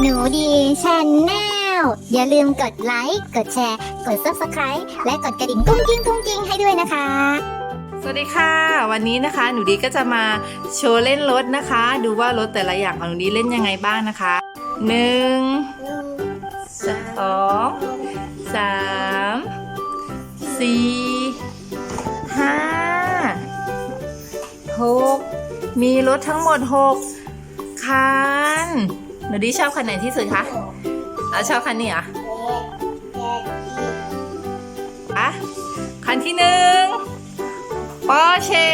หนูดีชแนลอย่าลืมกดไลค์ กดแชร์ กด Subscribe และกดกระดิ่งกุ้งกิ้งกุ้งกิ้งให้ด้วยนะคะ สวัสดีค่ะ วันนี้นะคะหนูดีก็จะมาโชว์เล่นรถนะคะ ดูว่ารถแต่ละอย่างของหนูดีเล่นยังไงบ้างนะคะหนึ่งสองสามสี่ห้าหกมีรถทั้งหมดหกคัน นูดีชอบคันไหนที่สุดคะอะชอบคันนี้เหรอะอะคันที่หนึ่งปอร์เช่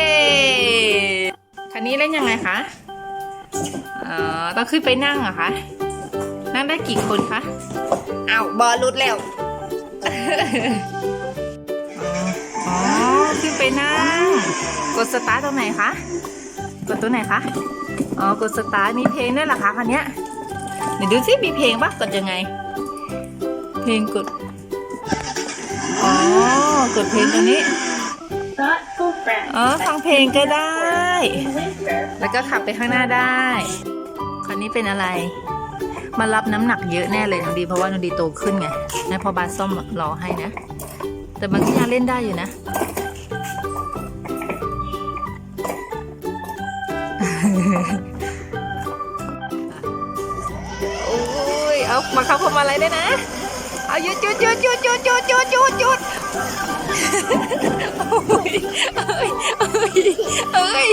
คันนี้เล่นยังไงคะเอ่อต้องขึ้นไปนั่งเหรอคะ นั่งได้กี่คนคะอ้าวบอลรุดแล้วอ๋อขึ้นไปนั่ง กดสตาร์ทตรงไหนคะ กดตัวไหนคะ อ๋อ กดสตาร์ทมีเพลงด้วยเหรอคะคันเนี้ย เดี๋ยวดูสิมีเพลงปะกดยังไง เพลงกด อ๋อ กดเพลงตรงนี้ Thoughtful friend. อ๋อ ฟังเพลงก็ได้ แล้วก็ขับไปข้างหน้าได้คันนี้เป็นอะไร มารับน้ำหนักเยอะแน่เลยน้องดี เพราะว่าน้องดีโตขึ้นไงนะพอบาซ่อมรอให้นะ แต่มันก็ยังเล่นได้อยู่นะ เอามาเข้าพวงมาลัยได้นะ เอาหยุดหยุดหยุดหยุดหยุดหยุดหยุดหยุดหยุดโอ้ยเอ้ยเอ้ยเอ้ย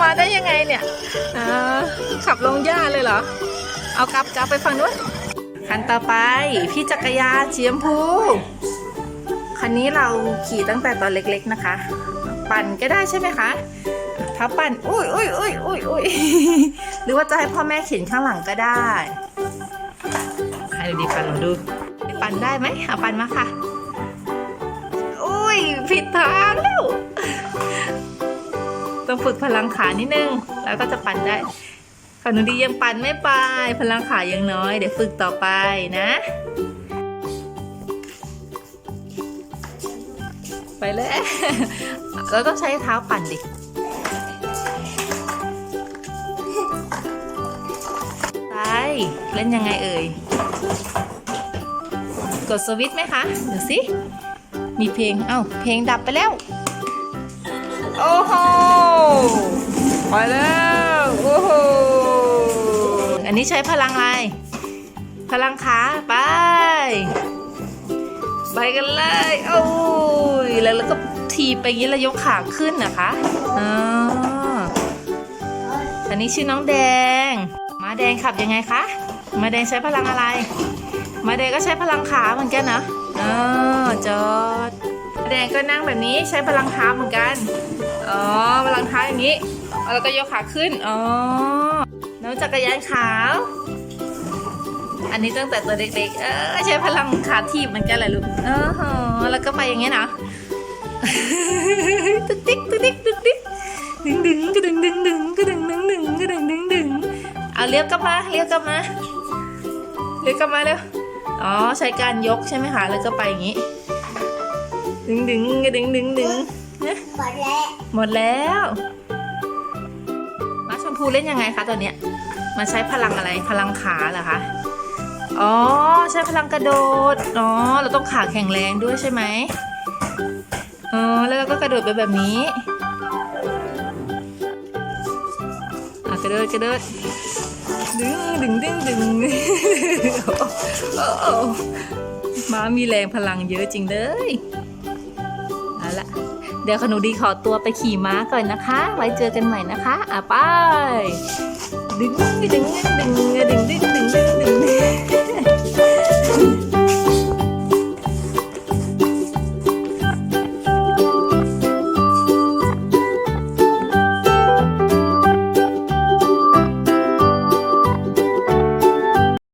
มาได้ยังไงเนี่ยขับลงหญ้าเลยเหรอ เอากลับกลับไปฝั่งนู้นคันต่อไปพี่จักรยานสีชมพูคันนี้เราขี่ตั้งแต่ตอนเล็กๆนะคะ ปั่นก็ได้ใช่ไหมคะ ถ้าปั่น อุ้ยอุ้ยอุ้ยอุ้ยอุ้ยหรือว่าจะให้พ่อแม่เข็นข้างหลังก็ได้ให้ดูดีปั่นลองดู ปั่นได้ไหมเอาปั่นมาค่ะ อุ้ยผิดทางแล้ว ต้องฝึกพลังขานิดนึง แล้วก็จะปั่นได้ขนุดียังปั่นไม่ไป พลังขายังน้อย เดี๋ยวฝึกต่อไปนะ ไปเลย เราต้องใช้เท้าปั่นดิ เล่นยังไงเอ่ย กดสวิตช์ไหมคะเดูสิ มีเพลง เอ้า เพลงดับไปแล้ว โอ้โห ไปแล้ว โอ้โห อันนี้ใช้พลังอะไร พลังขาไป ไปกันเลย โอ้ย แล้วแล้วก็ทีไปอย่างนี้แล้วยกขาขึ้นนะคะอ๋ออันนี้ชื่อน้องแดง แดงขับยังไงคะมาแดงใช้พลังอะไร มาแดงก็ใช้พลังขาเหมือนกันนะอ๋อจอดมาแดงก็นั่งแบบนี้ใช้พลังเท้าเหมือนกันอ๋อพลังเท้าอย่างนี้แล้วก็ยกขาขึ้นอ๋อน้องจักรยานขาว อันนี้ตั้งแต่ตัวเด็กๆ เออใช้พลังขาทีบเหมือนกันแหละลูกเออแล้วก็ไปอย่างเงี้ยนะตุ๊กติ๊กตุ๊กติ๊ก เอาเลี้ยวกลับมาเลี้ยวกลับมาเลี้ยวกลับมาเร็วอ๋อใช้การยกใช่ไหมคะแล้วก็ไปอย่างงี้ดึงดึงกระดึงดึงดึงนะหมดแล้วหมดแล้วมาชมพูเล่นยังไงคะตอนเนี้ยมันใช้พลังอะไรพลังขาเหรอคะอ๋อใช้พลังกระโดดอ๋อเราต้องขาแข็งแรงด้วยใช่ไหมอ๋อแล้วเราก็กระโดดไปแบบนี้อะกระโดดกระโดด ดึงดึงดึงดึงโอ้โม้ามีแรงพลังเยอะจริงเลยเอาละเดี๋ยวขนูดีขอตัวไปขี่ม้าก่อนนะคะ ไว้เจอกันใหม่นะคะอะไปดึงดึงดึงดึงดึงดึงดึงดึง